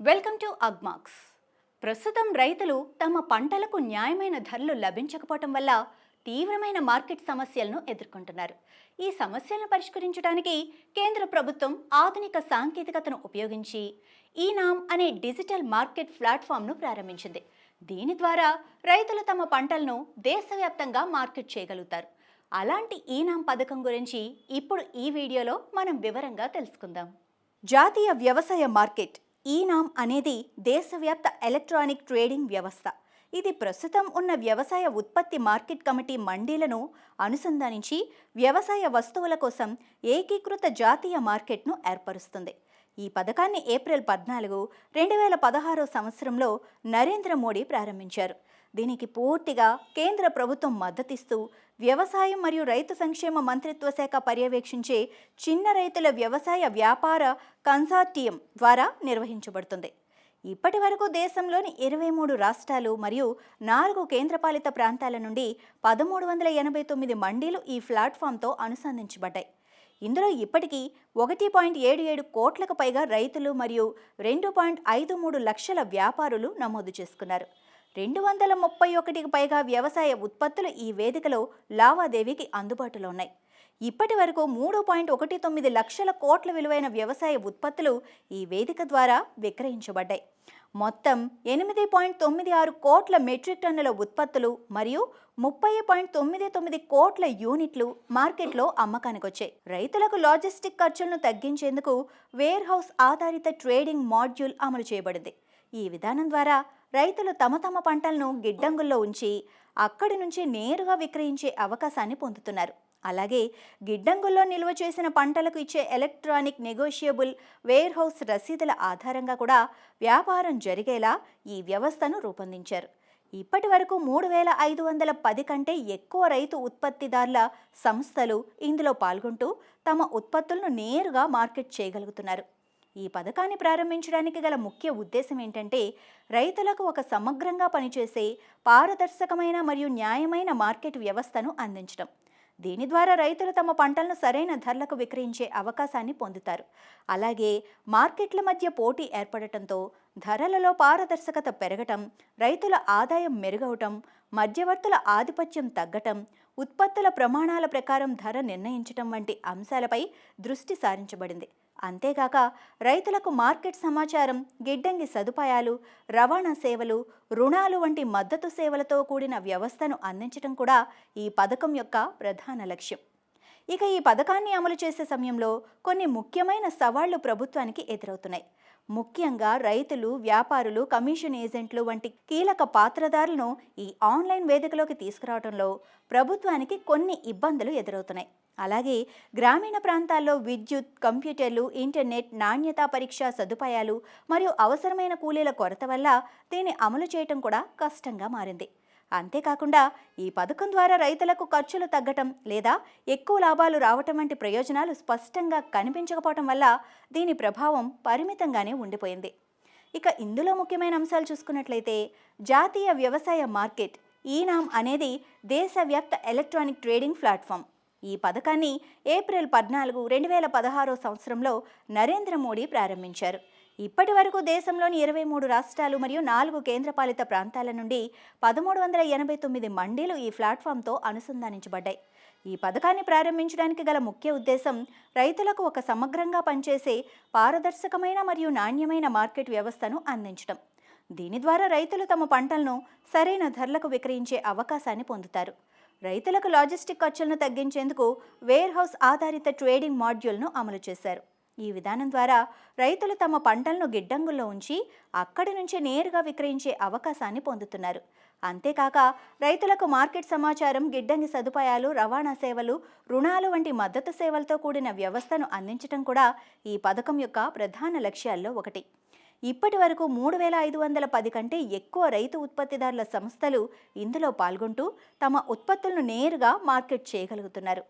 Welcome to Agmax ప్రస్తుతం రైతులు తమ పంటలకు న్యాయమైన ధరలు లభించకపోవటం వల్ల తీవ్రమైన మార్కెట్ సమస్యలను ఎదుర్కొంటున్నారు. ఈ సమస్యలను పరిష్కరించడానికి కేంద్ర ప్రభుత్వం ఆధునిక సాంకేతికతను ఉపయోగించి ఈనామ్ అనే డిజిటల్ మార్కెట్ ప్లాట్ఫామ్ను ప్రారంభించింది. దీని ద్వారా రైతులు తమ పంటలను దేశవ్యాప్తంగా మార్కెట్ చేయగలుగుతారు. అలాంటి ఈనామ్ పథకం గురించి ఇప్పుడు ఈ వీడియోలో మనం వివరంగా తెలుసుకుందాం. జాతీయ వ్యవసాయ మార్కెట్ ఈనామ్ అనేది దేశవ్యాప్త ఎలక్ట్రానిక్ ట్రేడింగ్ వ్యవస్థ. ఇది ప్రస్తుతం ఉన్న వ్యవసాయ ఉత్పత్తి మార్కెట్ కమిటీ మండీలను అనుసంధానించి వ్యవసాయ వస్తువుల కోసం ఏకీకృత జాతీయ మార్కెట్ను ఏర్పరుస్తుంది. ఈ పథకాన్ని ఏప్రిల్ పద్నాలుగు రెండు వేల పదహారో సంవత్సరంలో నరేంద్ర మోడీ ప్రారంభించారు. దీనికి పూర్తిగా కేంద్ర ప్రభుత్వం మద్దతిస్తూ వ్యవసాయం మరియు రైతు సంక్షేమ మంత్రిత్వ శాఖ పర్యవేక్షించే చిన్న రైతుల వ్యవసాయ వ్యాపార కన్సార్టియం ద్వారా నిర్వహించబడుతుంది. ఇప్పటి వరకు దేశంలోని ఇరవై మూడు రాష్ట్రాలు మరియు నాలుగు కేంద్రపాలిత ప్రాంతాల నుండి పదమూడు వందల ఎనభై తొమ్మిది మండీలు ఈ ప్లాట్ఫామ్తో అనుసంధించబడ్డాయి ఇందులో ఇప్పటికీ ఒకటి పాయింట్ ఏడు ఏడు కోట్లకు పైగా రైతులు మరియు రెండు పాయింట్ ఐదు మూడు లక్షల వ్యాపారులు నమోదు చేసుకున్నారు. రెండు వందల ముప్పై ఒకటికి పైగా వ్యవసాయ ఉత్పత్తులు ఈ వేదికలో లావాదేవీకి అందుబాటులో ఉన్నాయి. ఇప్పటి వరకు మూడు పాయింట్ ఒకటి తొమ్మిది లక్షల కోట్ల విలువైన వ్యవసాయ ఉత్పత్తులు ఈ వేదిక ద్వారా విక్రయించబడ్డాయి. మొత్తం ఎనిమిది పాయింట్ తొమ్మిది ఆరు కోట్ల మెట్రిక్ టన్నుల ఉత్పత్తులు మరియు ముప్పై పాయింట్ తొమ్మిది తొమ్మిది కోట్ల యూనిట్లు మార్కెట్లో అమ్మకానికి వచ్చాయి రైతులకు లాజిస్టిక్ ఖర్చులను తగ్గించేందుకు వేర్ హౌస్ ఆధారిత ట్రేడింగ్ మాడ్యూల్ అమలు చేయబడింది. ఈ విధానం ద్వారా రైతులు తమ తమ పంటలను గిడ్డంగుల్లో ఉంచి అక్కడి నుంచి నేరుగా విక్రయించే అవకాశాన్ని పొందుతున్నారు. అలాగే గిడ్డంగుల్లో నిల్వ చేసిన పంటలకు ఇచ్చే ఎలక్ట్రానిక్ నెగోషియబుల్ వేర్ హౌస్ రసీదుల ఆధారంగా కూడా వ్యాపారం జరిగేలా ఈ వ్యవస్థను రూపొందించారు. ఇప్పటి వరకు మూడు వేల ఐదు వందల పది కంటే ఎక్కువ రైతు ఉత్పత్తిదారుల సంస్థలు ఇందులో పాల్గొంటూ తమ ఉత్పత్తులను నేరుగా మార్కెట్ చేయగలుగుతున్నారు. ఈ పథకాన్ని ప్రారంభించడానికి గల ముఖ్య ఉద్దేశం ఏంటంటే రైతులకు ఒక సమగ్రంగా పనిచేసే పారదర్శకమైన మరియు న్యాయమైన మార్కెట్ వ్యవస్థను అందించడం. దీని ద్వారా రైతులు తమ పంటలను సరైన ధరలకు విక్రయించే అవకాశాన్ని పొందుతారు. అలాగే మార్కెట్ల మధ్య పోటీ ఏర్పడటంతో ధరలలో పారదర్శకత పెరగటం రైతుల ఆదాయం మెరుగవటం మధ్యవర్తుల ఆధిపత్యం తగ్గటం ఉత్పత్తుల ప్రమాణాల ప్రకారం ధర నిర్ణయించటం వంటి అంశాలపై దృష్టి సారించబడింది. అంతేగాక రైతులకు మార్కెట్ సమాచారం గిడ్డంగి సదుపాయాలు రవాణా సేవలు రుణాలు వంటి మద్దతు సేవలతో కూడిన వ్యవస్థను అందించడం కూడా ఈ పథకం యొక్క ప్రధాన లక్ష్యం. ఇక ఈ పథకాన్ని అమలు చేసే సమయంలో కొన్ని ముఖ్యమైన సవాళ్ళు ప్రభుత్వానికి ఎదురవుతున్నాయి. ముఖ్యంగా రైతులు వ్యాపారులు కమిషన్ ఏజెంట్లు వంటి కీలక పాత్రదారులను ఈ ఆన్లైన్ వేదికలోకి తీసుకురావడంలో ప్రభుత్వానికి కొన్ని ఇబ్బందులు ఎదురవుతున్నాయి. అలాగే గ్రామీణ ప్రాంతాల్లో విద్యుత్ కంప్యూటర్లు ఇంటర్నెట్ నాణ్యతా పరీక్ష సదుపాయాలు మరియు అవసరమైన కూలీల కొరత వల్ల దీన్ని అమలు చేయటం కూడా కష్టంగా మారింది. అంతేకాకుండా ఈ పథకం ద్వారా రైతులకు ఖర్చులు తగ్గటం లేదా ఎక్కువ లాభాలు రావటం వంటి ప్రయోజనాలు స్పష్టంగా కనిపించకపోవటం వల్ల దీని ప్రభావం పరిమితంగానే ఉండిపోయింది. ఇక ఇందులో ముఖ్యమైన అంశాలు చూసుకున్నట్లయితే జాతీయ వ్యవసాయ మార్కెట్ ఈనామ్ అనేది దేశవ్యాప్త ఎలక్ట్రానిక్ ట్రేడింగ్ ప్లాట్ఫామ్. ఈ పథకాన్ని ఏప్రిల్ పద్నాలుగు రెండు వేల పదహారో సంవత్సరంలో నరేంద్ర మోడీ ప్రారంభించారు. ఇప్పటి వరకు దేశంలోని ఇరవై మూడు రాష్ట్రాలు మరియు నాలుగు కేంద్రపాలిత ప్రాంతాల నుండి పదమూడు వందల ఎనభై తొమ్మిది మండీలు ఈ ప్లాట్ఫామ్తో అనుసంధానించబడ్డాయి. ఈ పథకాన్ని ప్రారంభించడానికి గల ముఖ్య ఉద్దేశం రైతులకు ఒక సమగ్రంగా పనిచేసే పారదర్శకమైన మరియు నాణ్యమైన మార్కెట్ వ్యవస్థను అందించడం. దీని ద్వారా రైతులు తమ పంటలను సరైన ధరలకు విక్రయించే అవకాశాన్ని పొందుతారు. రైతులకు లాజిస్టిక్ ఖర్చులను తగ్గించేందుకు వేర్ హౌస్ ఆధారిత ట్రేడింగ్ మాడ్యూల్ను అమలు చేశారు. ఈ విధానం ద్వారా రైతులు తమ పంటలను గిడ్డంగుల్లో ఉంచి అక్కడి నుంచి నేరుగా విక్రయించే అవకాశాన్ని పొందుతున్నారు. అంతేకాక రైతులకు మార్కెట్ సమాచారం గిడ్డంగి సదుపాయాలు రవాణా సేవలు రుణాలు వంటి మద్దతు సేవలతో కూడిన వ్యవస్థను అందించడం కూడా ఈ పథకం యొక్క ప్రధాన లక్ష్యాల్లో ఒకటి. ఇప్పటి వరకు మూడు వేల ఐదు వందల పది కంటే ఎక్కువ రైతు ఉత్పత్తిదారుల సంస్థలు ఇందులో పాల్గొంటూ తమ ఉత్పత్తులను నేరుగా మార్కెట్ చేయగలుగుతున్నారు.